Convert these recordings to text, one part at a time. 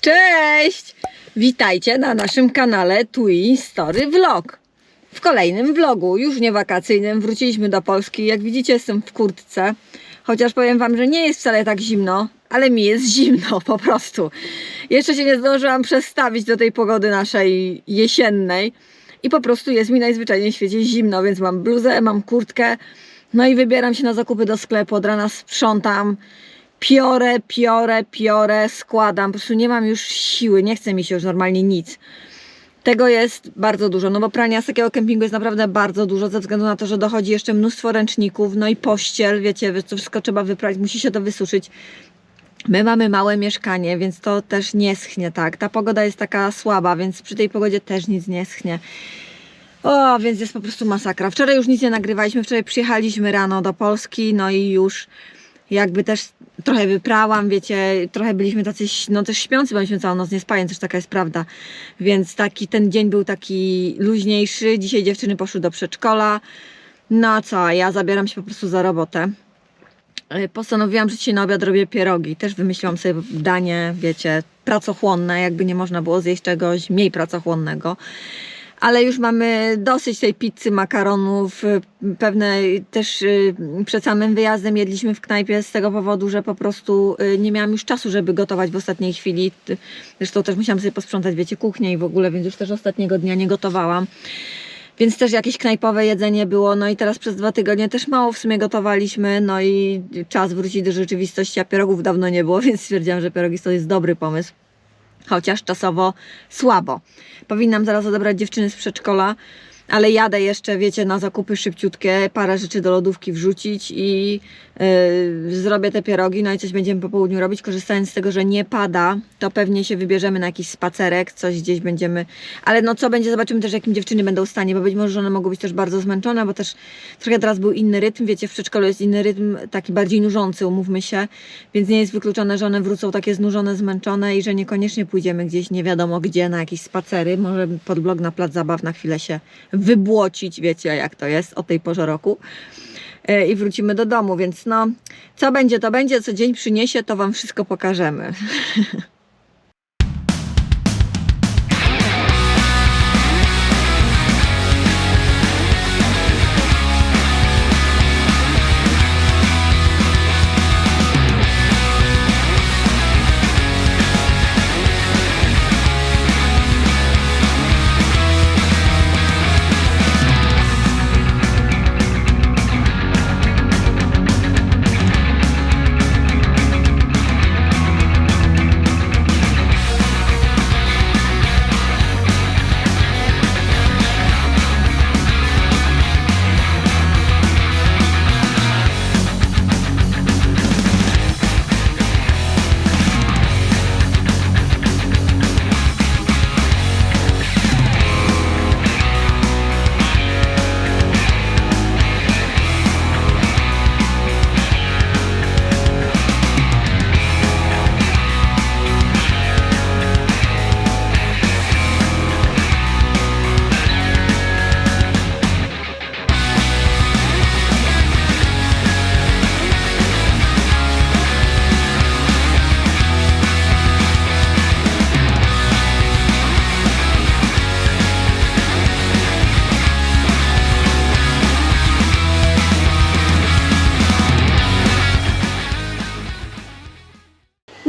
Cześć! Witajcie na naszym kanale Tui Story Vlog. W kolejnym vlogu, już nie wakacyjnym, wróciliśmy do Polski. Jak widzicie, jestem w kurtce. Chociaż powiem Wam, że nie jest wcale tak zimno, ale mi jest zimno po prostu. Jeszcze się nie zdążyłam przestawić do tej pogody naszej jesiennej. I po prostu jest mi najzwyczajniej w świecie zimno, więc mam bluzę, mam kurtkę. No i wybieram się na zakupy do sklepu. Od rana sprzątam, piorę, piorę, piorę, składam. Po prostu nie mam już siły, nie chce mi się już normalnie nic. Tego jest bardzo dużo, no bo prania z takiego kempingu jest naprawdę bardzo dużo, ze względu na to, że dochodzi jeszcze mnóstwo ręczników, no i pościel, wiecie, to wszystko trzeba wyprać, musi się to wysuszyć. My mamy małe mieszkanie, więc to też nie schnie tak. Ta pogoda jest taka słaba, więc przy tej pogodzie też nic nie schnie. O, więc jest po prostu masakra. Wczoraj już nic nie nagrywaliśmy, wczoraj przyjechaliśmy rano do Polski, no i już jakby też trochę wyprałam, wiecie, trochę byliśmy tacy, no też śpiący, bo myśmy całą noc nie spali, też taka jest prawda. Więc taki ten dzień był taki luźniejszy. Dzisiaj dziewczyny poszły do przedszkola. No a co, ja zabieram się po prostu za robotę. Y, Postanowiłam, że dzisiaj na obiad robię pierogi. Też wymyśliłam sobie danie, wiecie, pracochłonne, jakby nie można było zjeść czegoś mniej pracochłonnego ale już mamy dosyć tej pizzy, makaronów. y, Pewne też y, przed samym wyjazdem jedliśmy w knajpie z tego powodu, że po prostu y, nie miałam już czasu, żeby gotować w ostatniej chwili. Zresztą też musiałam sobie posprzątać, wiecie, kuchnię i w ogóle, więc już też ostatniego dnia nie gotowałam. Więc też jakieś knajpowe jedzenie było, no i teraz przez dwa tygodnie też mało w sumie gotowaliśmy, no i czas wrócić do rzeczywistości, a pierogów dawno nie było, więc stwierdziłam, że pierogi to jest dobry pomysł chociaż czasowo słabo. Powinnam zaraz odebrać dziewczyny z przedszkola, ale jadę jeszcze, wiecie, na zakupy szybciutkie, parę rzeczy do lodówki wrzucić i yy, zrobię te pierogi, no i coś będziemy po południu robić. Korzystając z tego, że nie pada, to pewnie się wybierzemy na jakiś spacerek, coś gdzieś będziemy, ale no co będzie, zobaczymy też, jakim dziewczyny będą w stanie, bo być może że one mogą być też bardzo zmęczone, bo też trochę teraz był inny rytm, wiecie, w przedszkolu jest inny rytm, taki bardziej nużący, umówmy się, więc nie jest wykluczone, że one wrócą takie znużone, zmęczone i że niekoniecznie pójdziemy gdzieś nie wiadomo gdzie, na jakieś spacery, może pod blok na plac zabaw na chwilę się wybłocić, wiecie jak to jest o tej porze roku E, i wrócimy do domu, więc no, co będzie, to będzie, co dzień przyniesie, to Wam wszystko pokażemy.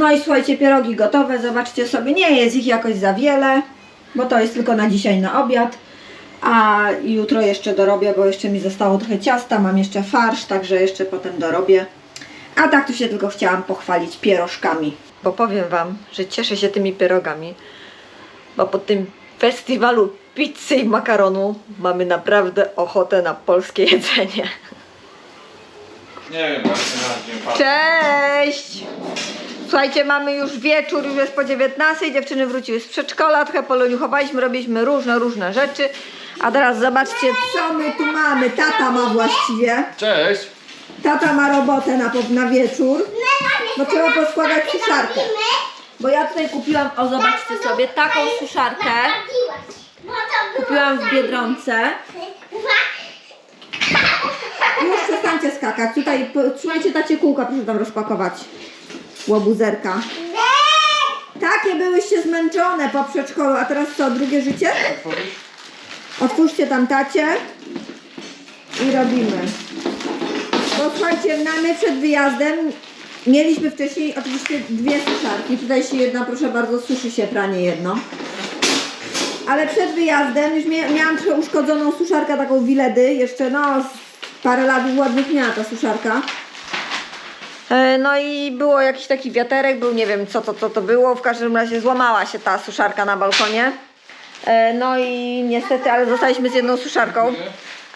No i słuchajcie, pierogi gotowe, zobaczcie sobie, nie jest ich jakoś za wiele, bo to jest tylko na dzisiaj na obiad. A jutro jeszcze dorobię, bo jeszcze mi zostało trochę ciasta, mam jeszcze farsz, także jeszcze potem dorobię. A tak tu się tylko chciałam pochwalić pierożkami. Bo powiem Wam, że cieszę się tymi pierogami, bo po tym festiwalu pizzy i makaronu mamy naprawdę ochotę na polskie jedzenie. Nie wiem, na. Cześć! Słuchajcie, mamy już wieczór, już jest po 19, dziewczyny wróciły z przedszkola, trochę poloniuchowaliśmy, robiliśmy różne, różne rzeczy. A teraz zobaczcie, co my tu mamy. Tata ma właściwie. Cześć! Tata ma robotę na, po- na wieczór, bo trzeba poskładać suszarkę. Bo ja tutaj kupiłam, o zobaczcie sobie, taką suszarkę. Kupiłam w Biedronce. Już przestańcie skakać. Tutaj po- trzymajcie tacie kółka, proszę tam rozpakować. Łobuzerka. Takie byłyście zmęczone po przedszkolu, a teraz co, drugie życie? Otwórzcie tam tacie i robimy. Bo słuchajcie, na- my przed wyjazdem mieliśmy wcześniej oczywiście dwie suszarki. Tutaj się jedna, proszę bardzo, suszy się pranie jedno. Ale przed wyjazdem już mia- miałam trochę uszkodzoną suszarkę, taką Wiledy. Jeszcze no, parę lat ładnych miała ta suszarka. E, No i było jakiś taki wiaterek, był nie wiem co to, co to było. W każdym razie złamała się ta suszarka na balkonie. E, No i niestety, ale zostaliśmy z jedną suszarką.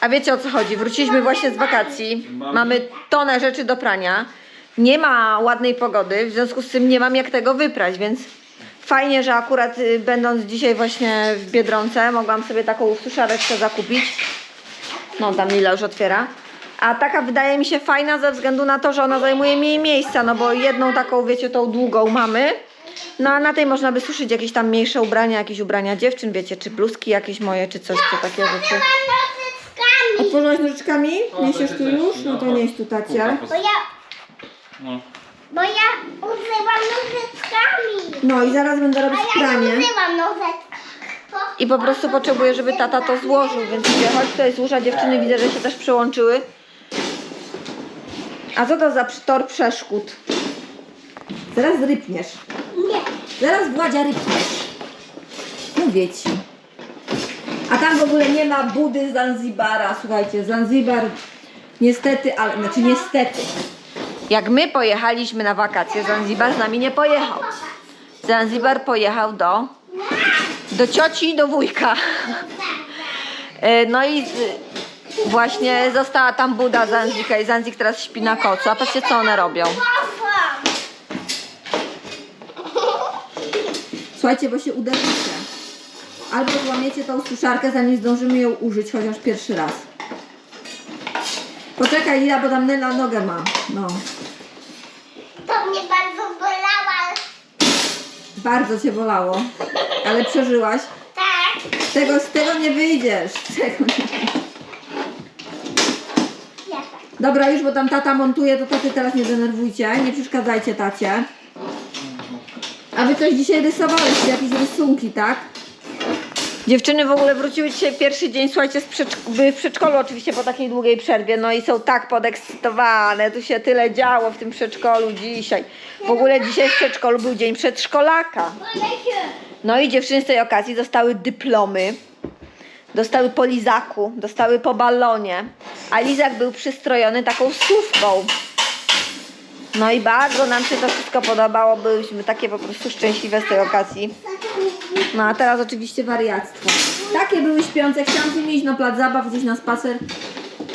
A wiecie o co chodzi? Wróciliśmy właśnie z wakacji. Mamy tonę rzeczy do prania. Nie ma ładnej pogody, w związku z tym nie mam jak tego wyprać, więc fajnie, że akurat y, będąc dzisiaj właśnie w Biedronce mogłam sobie taką suszareczkę zakupić. No, tam Lila już otwiera. A taka wydaje mi się fajna ze względu na to, że ona zajmuje mniej miejsca, no bo jedną taką, wiecie, tą długą mamy. No a na tej można by suszyć jakieś tam mniejsze ubrania, jakieś ubrania dziewczyn, wiecie, czy bluzki jakieś moje, czy coś, co takie rzeczy. Otworzyłaś nożyczkami? O, Niesiesz te tu też, już? No no. to nieś tu tacie. Bo ja, No. bo ja używam nożyczkami. No i zaraz będę robić A ja nie pranie. używam nożycz. I po prostu potrzebuję, żeby tata to złożył, więc chodź tutaj złóża dziewczyny, widzę, że się też przyłączyły. A co to za tor przeszkód? Zaraz rypniesz. Nie. Zaraz Władzia rypniesz. Mówię ci. A tam w ogóle nie ma budy Zanzibara. Słuchajcie, Zanzibar niestety, ale znaczy niestety. Jak my pojechaliśmy na wakacje, Zanzibar z nami nie pojechał. Zanzibar pojechał do do cioci i do wujka. E, No i z- właśnie została tam Buda Zanzika i Zanzik teraz śpi na kocu. A patrzcie co one robią. Poszłam. Słuchajcie, bo się uderzycie. Albo złamiecie tą suszarkę, zanim zdążymy ją użyć, chociaż pierwszy raz. Poczekaj Lila, bo tam Nela nogę ma. No. To mnie bardzo bolała. Bardzo cię bolało. Ale przeżyłaś. Tak. Z tego, z tego nie wyjdziesz. Z Tego nie... Dobra, już bo tam tata montuje, to taty teraz nie denerwujcie. Nie przeszkadzajcie tacie. A wy coś dzisiaj rysowałyście, jakieś rysunki, tak? Dziewczyny w ogóle wróciły dzisiaj pierwszy dzień, słuchajcie, z przedszk- były w przedszkolu oczywiście po takiej długiej przerwie, no i są tak podekscytowane, tu się tyle działo w tym przedszkolu dzisiaj. W ogóle dzisiaj w przedszkolu był dzień przedszkolaka. Się. No i dziewczyny z tej okazji dostały dyplomy, dostały po lizaku, dostały po balonie, a lizak był przystrojony taką słówką. No i bardzo nam się to wszystko podobało, byliśmy takie po prostu szczęśliwe z tej okazji. No a teraz oczywiście wariactwo. Takie były śpiące, chciałam z iść na plac zabaw, gdzieś na spacer.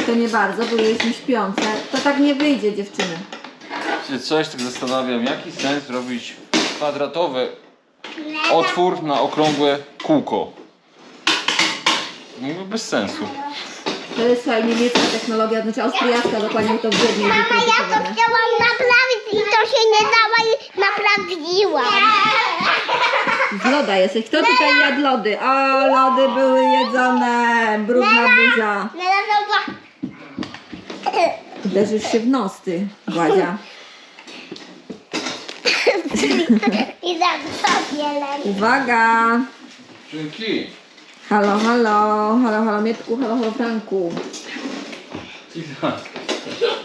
To nie bardzo, byłyśmy śpiące. To tak nie wyjdzie dziewczyny. Się coś tak zastanawiam, jaki sens robić kwadratowy otwór na okrągłe kółko? Mówię bez sensu. To jest słuchaj, niemiecka technologia, znaczy austriacka, dokładnie to w Wiedniu Mama, ja to wyprodukowane. chciałam naprawić i to się nie dało i naprawiłam. Z loda jesteś. Kto tutaj jadł lody? O, lody były jedzone. Brudna buzia. Zobacz. Uderzysz się w nos, ty, Władzia. I za sobie leży. Uwaga! Dzięki. Halo, halo, halo, halo, Mietku, halo, halo, Franku.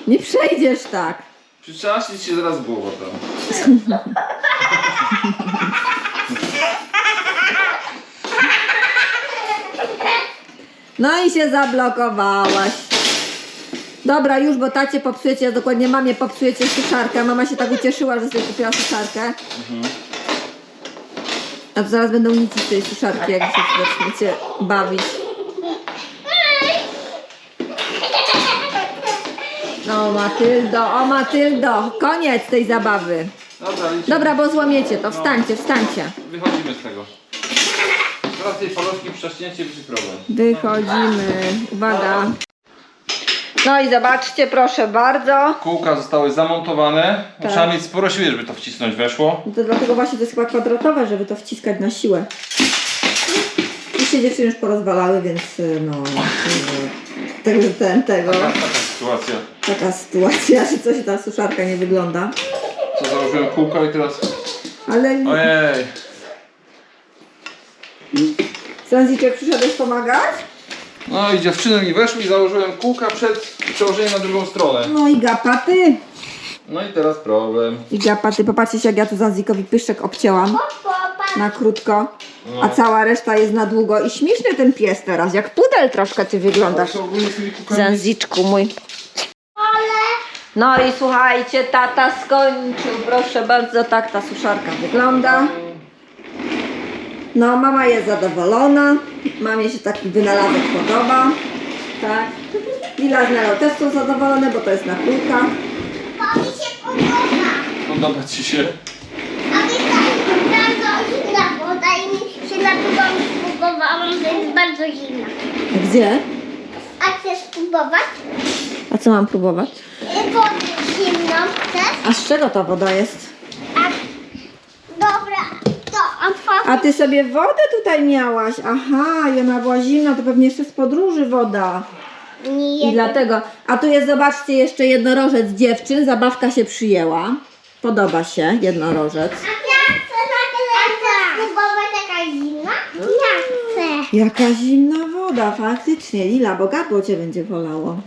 Nie przejdziesz tak. Przyczaśnić się zaraz głowa tam. No i się zablokowałaś. Dobra, już, bo tacie popsujecie, dokładnie mamie popsujecie suszarkę. Mama się tak ucieszyła, że sobie kupiła suszarkę. A to zaraz będą nici z tej suszarki, jak się zaczniecie bawić. No Matyldo, o Matyldo, koniec tej zabawy. Dobra. Dobra, bo złamiecie to, wstańcie, wstańcie. Wychodzimy z tego. Teraz tej paloszki przesznięcie będzie problem. Wychodzimy, uwaga. No i zobaczcie, proszę bardzo. Kółka zostały zamontowane. Tak. Trzeba mieć sporo siły, żeby to wcisnąć weszło. To dlatego właśnie to jest chyba kwadratowe, żeby to wciskać na siłę. Już się dziewczyny już porozwalały, więc y, no... y, Także ten, tego. Taka, taka sytuacja. Taka sytuacja, że coś ta suszarka nie wygląda. Co założyłem kółka i teraz Ale Ojej. Sanziczek przyszedłeś pomagać? No i dziewczyny mi weszły i założyłem kółka przed przełożeniem na drugą stronę. No i gapaty. No i teraz problem. I gapaty, popatrzcie się jak ja tu Zanzikowi pyszczek obcięłam na krótko, a cała reszta jest na długo. I śmieszny ten pies teraz, jak pudel troszkę ty wyglądasz. To ogólnie z tymi kółkami Zanziczku mój. No i słuchajcie, tata skończył. Proszę bardzo, tak ta suszarka wygląda. No, mama jest zadowolona. Mamie się taki wynalazek podoba. Tak. Lila z Nelą też są zadowolone, bo to jest na kółkach. To mi się podoba. Podoba ci się? A mi tak bardzo zimna woda i mi się dlatego spróbowałam, że jest bardzo zimna. Gdzie? A chcesz spróbować? A co mam próbować? Y, Wodę zimną chcesz? A z czego ta woda jest? A, dobra, to otworzę. A ty sobie wodę tutaj miałaś. Aha, i ona była zimna, to pewnie jeszcze z podróży woda. Nie I dlatego. A tu jest, zobaczcie, jeszcze jednorożec dziewczyn. Zabawka się przyjęła. Podoba się jednorożec. A ja chcę nagle spróbować taka zimna? Ja chcę. Jaka zimna woda, faktycznie. Lila, bo gardło cię będzie bolało.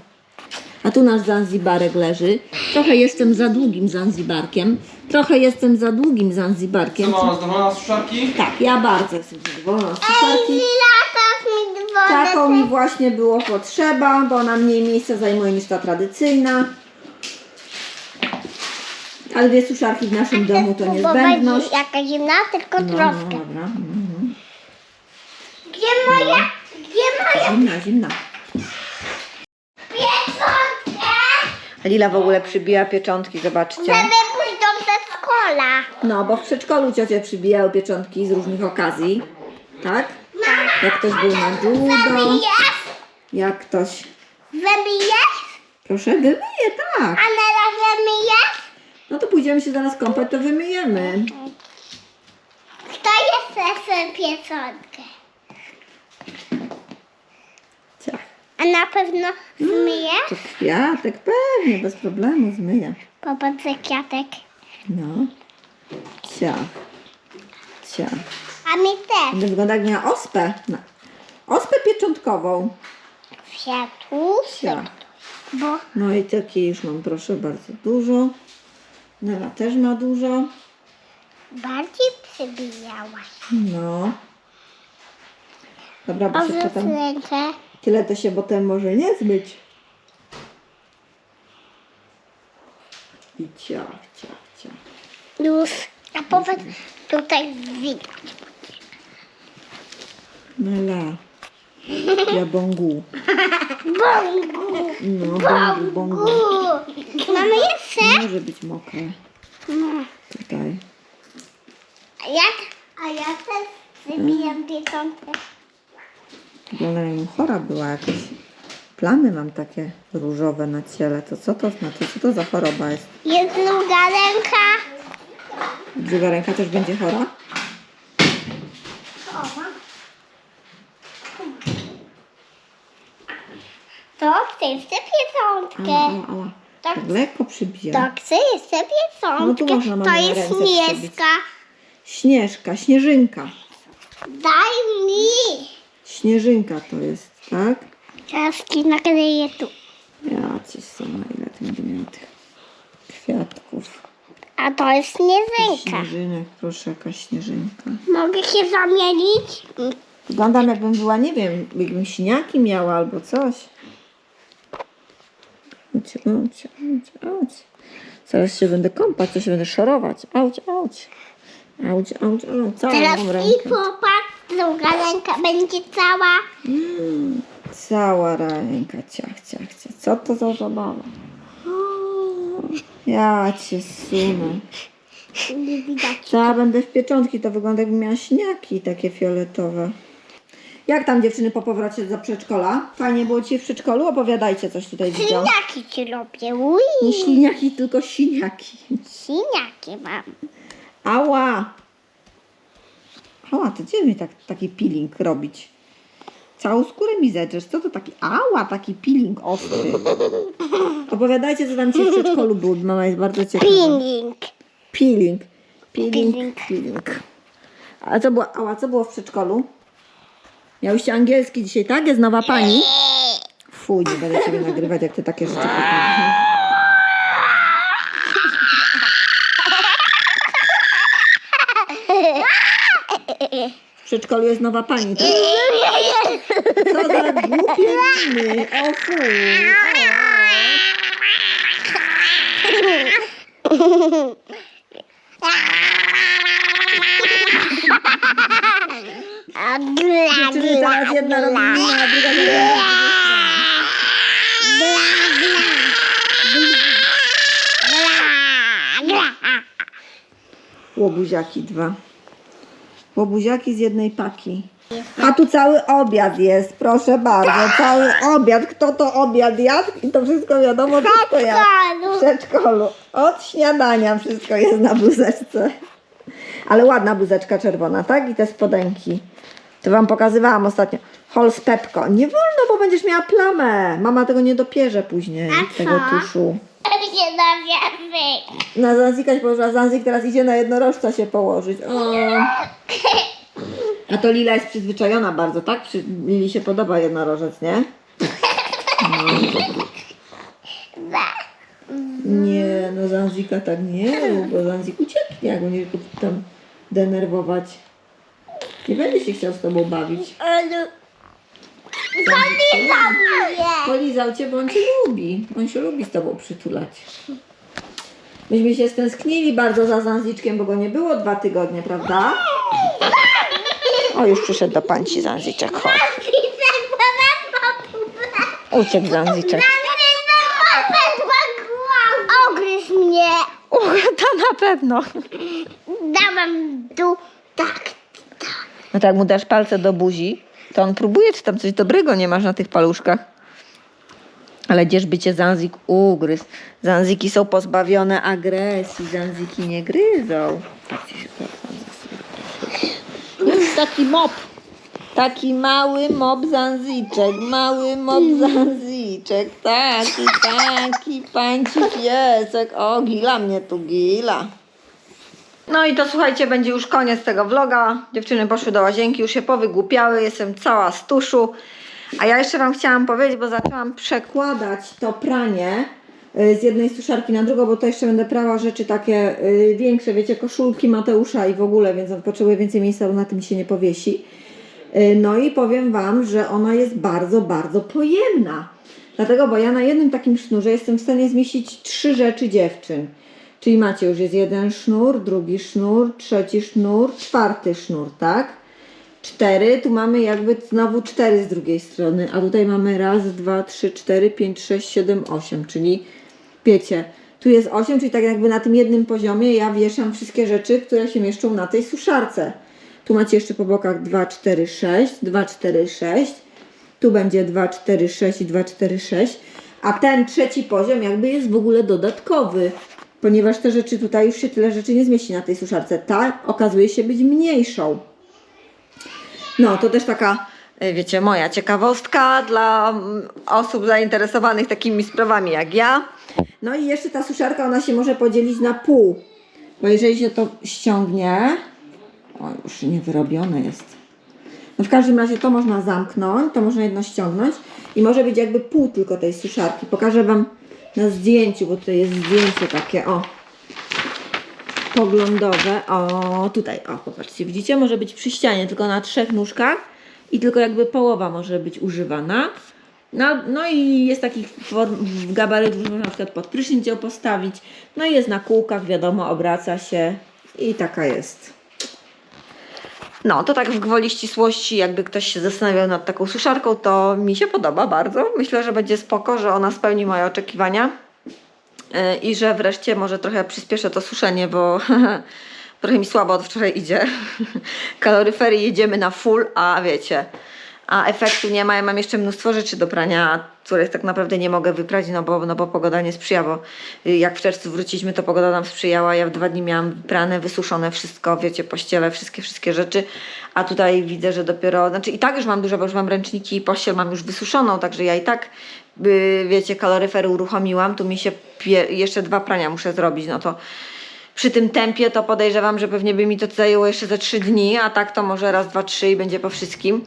A tu nasz Zanzibarek leży. Trochę jestem za długim Zanzibarkiem. Trochę jestem za długim Co Zanzibarkiem. mama zadowolona z suszarki? Tak, ja bardzo jestem zadowolona z suszarki. Taką mi właśnie było potrzeba, bo ona mniej miejsca zajmuje niż ta tradycyjna. Ale dwie suszarki w naszym domu to niezbędność. Jaka zimna, tylko No, no, troszkę. dobra. Mhm. Gdzie moja? Gdzie moja Zimna, zimna. Lila w ogóle przybiła pieczątki, zobaczcie. Żeby pójdą ze szkola. No, bo w przedszkolu ciocie przybijały pieczątki z różnych okazji. Tak? Jak ktoś był na Zabijesz? jak ktoś... Zabijesz? Proszę, wymyję, tak. A teraz zabijesz? No to pójdziemy się zaraz kąpać, to wymyjemy. Kto jest tę pieczonkę? Ciach. A na pewno zmyjesz? To kwiatek, pewnie, bez problemu zmyję. Popatrz, kwiatek. No. Ciach. Ciach. A mi też. Będzie wygląda jak miała ospę. No. Ospę pieczątkową. Światło. Ciach. Bo No i takie już mam, proszę, bardzo dużo. Nela też ma dużo. bardziej przybijałaś. No. Dobra, bo się potem... rękę. Tyle to się potem może nie zmyć. I ciach, ciach, ciach. Już. A popatrz, tutaj widać. Nela. Ja bongu. Bongu. No, bongu, bongu. Mamy jeszcze? Może być mokre. Tutaj. A ja, a ja też zabijam pieczonkę. Wygląda jakbym chora była jakieś. Plamy mam takie różowe na ciele. To co to znaczy? Co to za choroba jest? Jest druga ręka. Druga ręka też będzie chora? To chcę jeszcze Ała, pieczonkę. ała, ała. Tak. Lekko przybija. To chcę jeszcze No tu można To mamie na jest ręce przybić. śnieżka. Śnieżka, śnieżynka. Daj mi. Śnieżynka to jest, tak? Teraz nakleję tu. Ja ci sama, ile ty będę miała tych kwiatków. A to jest śnieżynka. Śnieżynek, proszę, jakaś śnieżynka. Mogę się zamienić? Wyglądam jakbym była, nie wiem, jakbym siniaki miała albo coś. Auć, auć, auć, auć. Zaraz się będę kąpać, to się będę szorować. Auć, auć. Auć, auć, auć. Całą Teraz mam i popatrz, druga ręka będzie cała. Mm, cała ręka, ciach, ciach, ciach. Co to za zabawa? Ja cię sunę. Nie widać. Co ja będę w pieczątki, to wygląda jakbym miała śniaki takie fioletowe. Jak tam dziewczyny po powrocie do przedszkola? Fajnie było ci w przedszkolu? Opowiadajcie coś tutaj widział. Siniaki ci robię. Ui. Nie śliniaki, tylko siniaki. Siniaki mam. Ała! Ała, to gdzie mi tak, taki peeling robić? Całą skórę mi zedrzesz. Co to taki? Ała, taki peeling ostry. Opowiadajcie, co tam ci w przedszkolu było. Mama jest bardzo ciekawa. Peeling. Peeling. Peeling, Peeling. peeling. A co było, a co było w przedszkolu? Miałyście angielski dzisiaj, tak? Jest nowa pani? Fuj, nie będę ciebie nagrywać, jak ty takie rzeczy pokażesz. Przedszkolu jest nowa pani, tak? Co za głupie miny. O Czyli teraz jedna robi a druga minę. Łobuziaki dwa. Łobuziaki z jednej paki. A tu cały obiad jest, proszę bardzo. Cały obiad. Kto to obiad jadł? I to wszystko wiadomo, to ja. W przedszkolu. Od śniadania wszystko jest na bluzeczce. Ale ładna bluzeczka czerwona, tak? I te spodenki. To wam pokazywałam ostatnio. Hol z Pepko. Nie wolno, bo będziesz miała plamę. Mama tego nie dopierze później, tego tuszu. Się dowiemy. Na Zanzika się położyła. Zanzik teraz idzie na jednorożca się położyć. O. A to Lila jest przyzwyczajona bardzo, tak? Przy... Lili się podoba jednorożec, nie? No. Nie, no Zanzika tak nie bo Zanzik ucieknie, jak będziesz go tam denerwować. Nie będzie się chciał z tobą bawić. Polizał cię, bo on cię lubi. On się lubi z tobą przytulać. Myśmy się stęsknili bardzo za Zanziczkiem, bo go nie było dwa tygodnie, prawda? O, już przyszedł do pańci Zanziczek, chodź. Uciekł Zanziczek. Ogryź mnie. to na pewno. Dałam tu tak. No tak, mu dasz palce do buzi, to on próbuje, czy tam coś dobrego nie masz na tych paluszkach. Ale gdzieżby cię Zanzik ugryzł. Zanziki są pozbawione agresji. Zanziki nie gryzą. Jest taki mop. Taki mały mop Zanziczek. Mały mop Zanziczek. Taki, taki pańci piesek. O, gila mnie tu, gila. No i to słuchajcie, będzie już koniec tego vloga. Dziewczyny poszły do łazienki, już się powygłupiały, jestem cała z tuszu. A ja jeszcze Wam chciałam powiedzieć, bo zaczęłam przekładać to pranie y, z jednej suszarki na drugą, bo to jeszcze będę prała rzeczy takie y, większe, wiecie, koszulki Mateusza i w ogóle, więc on potrzebuje więcej miejsca, bo na tym się nie powiesi. Y, No i powiem Wam, że ona jest bardzo, bardzo pojemna. Dlatego, bo ja na jednym takim sznurze jestem w stanie zmieścić trzy rzeczy dziewczyn. Czyli macie już jest jeden sznur, drugi sznur, trzeci sznur, czwarty sznur, tak? Cztery, tu mamy jakby znowu cztery z drugiej strony, a tutaj mamy raz, dwa, trzy, cztery, pięć, sześć, siedem, osiem, czyli wiecie, tu jest osiem, czyli tak jakby na tym jednym poziomie ja wieszam wszystkie rzeczy, które się mieszczą na tej suszarce. Tu macie jeszcze po bokach 2, 4, 6, 2, 4, 6. Tu będzie 2, 4, 6 i 2, 4, 6. A ten trzeci poziom jakby jest w ogóle dodatkowy, ponieważ te rzeczy tutaj już się tyle rzeczy nie zmieści na tej suszarce. Ta okazuje się być mniejszą. No, to też taka, e, wiecie, moja ciekawostka dla mm, osób zainteresowanych takimi sprawami jak ja. No i jeszcze ta suszarka, ona się może podzielić na pół. Bo jeżeli się to ściągnie, o, już niewyrobione jest. No w każdym razie to można zamknąć, to można jedno ściągnąć i może być jakby pół tylko tej suszarki. Pokażę Wam na zdjęciu, bo tutaj jest zdjęcie takie, o, poglądowe. O, tutaj, o, popatrzcie, widzicie, może być przy ścianie, tylko na trzech nóżkach i tylko jakby połowa może być używana. No, no i jest takich form, gabarytów, że można na przykład pod prysznic ją postawić. No i jest na kółkach, wiadomo, obraca się i taka jest. No, to tak w gwoli ścisłości, jakby ktoś się zastanawiał nad taką suszarką, to mi się podoba bardzo. Myślę, że będzie spoko, że ona spełni moje oczekiwania. Yy, I że wreszcie może trochę przyspieszę to suszenie, bo trochę mi słabo od wczoraj idzie. Kaloryfery jedziemy na full, a wiecie, a efektu nie ma. Ja mam jeszcze mnóstwo rzeczy do prania, których tak naprawdę nie mogę wyprać, no bo, no bo pogoda nie sprzyja, bo y, jak w czerwcu wróciliśmy, to pogoda nam sprzyjała. Ja w dwa dni miałam prane, wysuszone wszystko, wiecie, pościele, wszystkie, wszystkie rzeczy. A tutaj widzę, że dopiero, znaczy i tak już mam dużo, bo już mam ręczniki i pościel mam już wysuszoną, także ja i tak, y, wiecie, kaloryfery uruchomiłam. Tu mi się jeszcze dwa prania muszę zrobić, no to przy tym tempie to podejrzewam, że pewnie by mi to zajęło jeszcze ze trzy dni, a tak to może raz, dwa, trzy i będzie po wszystkim.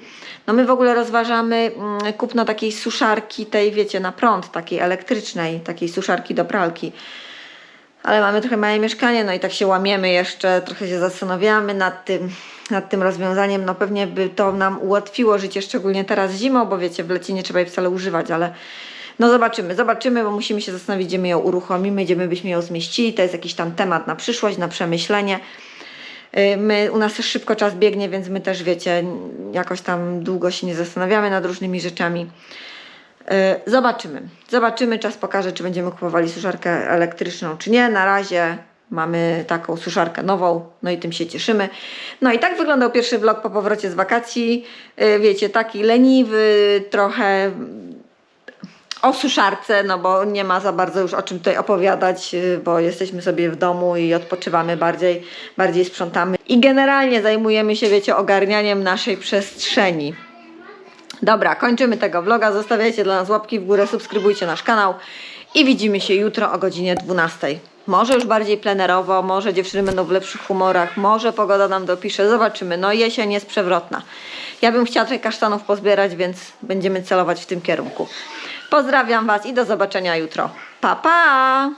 No my w ogóle rozważamy mm, kupno takiej suszarki, tej wiecie, na prąd, takiej elektrycznej, takiej suszarki do pralki. Ale mamy trochę małe mieszkanie, no i tak się łamiemy jeszcze, trochę się zastanawiamy nad tym, nad tym rozwiązaniem. No pewnie by to nam ułatwiło życie, szczególnie teraz zimą, bo wiecie, w lecie nie trzeba jej wcale używać, ale no zobaczymy, zobaczymy, bo musimy się zastanowić, gdzie my ją uruchomimy, gdzie my byśmy ją zmieścili. To jest jakiś tam temat na przyszłość, na przemyślenie. Y, My, u nas szybko czas biegnie, więc my też wiecie, jakoś tam długo się nie zastanawiamy nad różnymi rzeczami. Y, Zobaczymy. Zobaczymy, czas pokaże, czy będziemy kupowali suszarkę elektryczną, czy nie. Na razie mamy taką suszarkę nową, no i tym się cieszymy. No i tak wyglądał pierwszy vlog po powrocie z wakacji. Y, Wiecie, taki leniwy, trochę o suszarce, no bo nie ma za bardzo już o czym tutaj opowiadać, y, bo jesteśmy sobie w domu i odpoczywamy bardziej, bardziej sprzątamy. I generalnie zajmujemy się, wiecie, ogarnianiem naszej przestrzeni. Dobra, kończymy tego vloga. Zostawiajcie dla nas łapki w górę, subskrybujcie nasz kanał i widzimy się jutro o godzinie 12. Może już bardziej plenerowo, może dziewczyny będą w lepszych humorach, może pogoda nam dopisze, zobaczymy. No jesień jest przewrotna. Ja bym chciała trochę kasztanów pozbierać, więc będziemy celować w tym kierunku. Pozdrawiam Was i do zobaczenia jutro. Pa, pa!